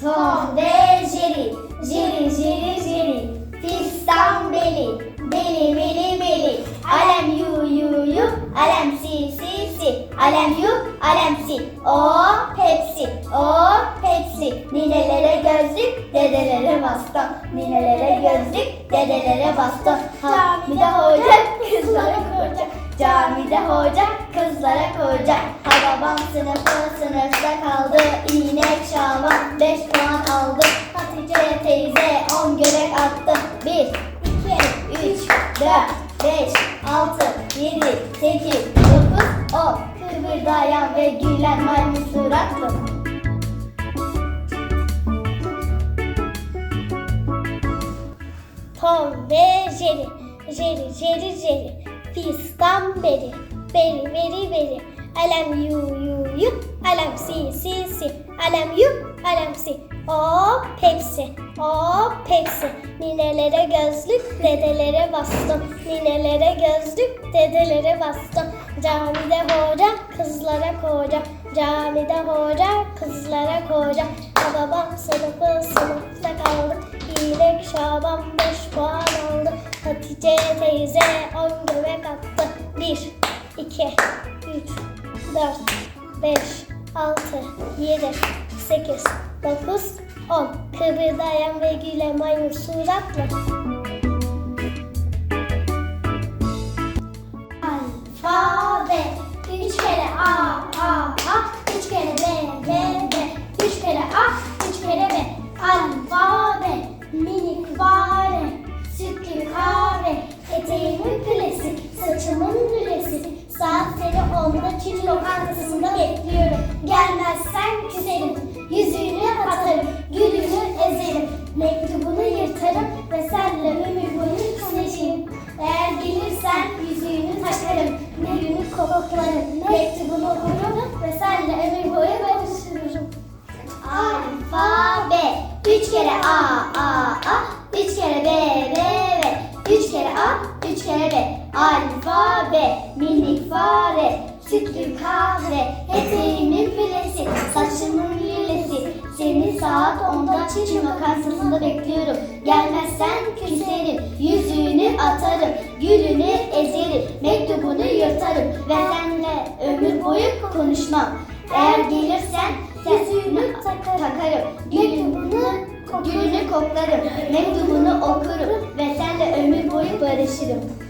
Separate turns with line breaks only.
Tom ve Jerry, Jerry, Jerry, Jerry. Fistan beli, beli, beli, beli. Alem yu, yu, yu, alem si, si, si. Alem yu, alem si. O hepsi, o hepsi. Ninelere gözlük, dedelere baston. Ninelere gözlük, dedelere baston. Camide hoca, kızlara koca. Camide hoca, kızlara koca. Ha babam sınıfı sınıfta kaldı. 8, 9, 10. Kıvırdayan ve gülen maymun suratlı.
Tom ve Jerry, Jerry, Jerry, Jerry. Fistan beri, beri, beri, beri. Alem yu, yu, yu, alem si, si, si. Alem yu, alem si. O Pepsi, o Pepsi. Ninelere gözlük, dedelere baston. Ninelere gözlük, dedelere baston. Camide hoca, kızlara koca. Camide hoca, kızlara koca. Babam sınıfı sınıfta kaldı. İyilik Şaban beş puan aldı. Hatice teyze on göbek attı. Bir, iki, üç, dört, beş, altı, yedi, sekiz, dokuz, on. Kıvırdayan ve gülen maymun suratlı.
Çin lokantasında bekliyorum. Gelmezsen küserim. Yüzüğünü atarım. Gülünü ezerim. Mektubunu yırtarım ve senle ömür boyu konuşayım. Eğer gelirsen yüzüğünü takarım. Gülünü koklarım. Mektubunu okurum ve senle ömür boyu konuşurum. Alfabe. Üç kere A, A, A. Üç kere B, B, B. Üç kere A, üç kere B. Alfabe. Minik fare. Sütlü kahve. Eteğimin filesi. Saçımın lilesi. Seni saat 10'da çiçi makansasında bekliyorum. Gelmezsen küserim. Yüzüğünü atarım. Gülünü ezerim. Mektubunu yırtarım. Ve seninle ömür boyu konuşmam. Eğer gelirsen yüzüğünü takarım. Gülünü, gülünü koklarım. Mektubunu okurum. Ve seninle ömür boyu barışırım.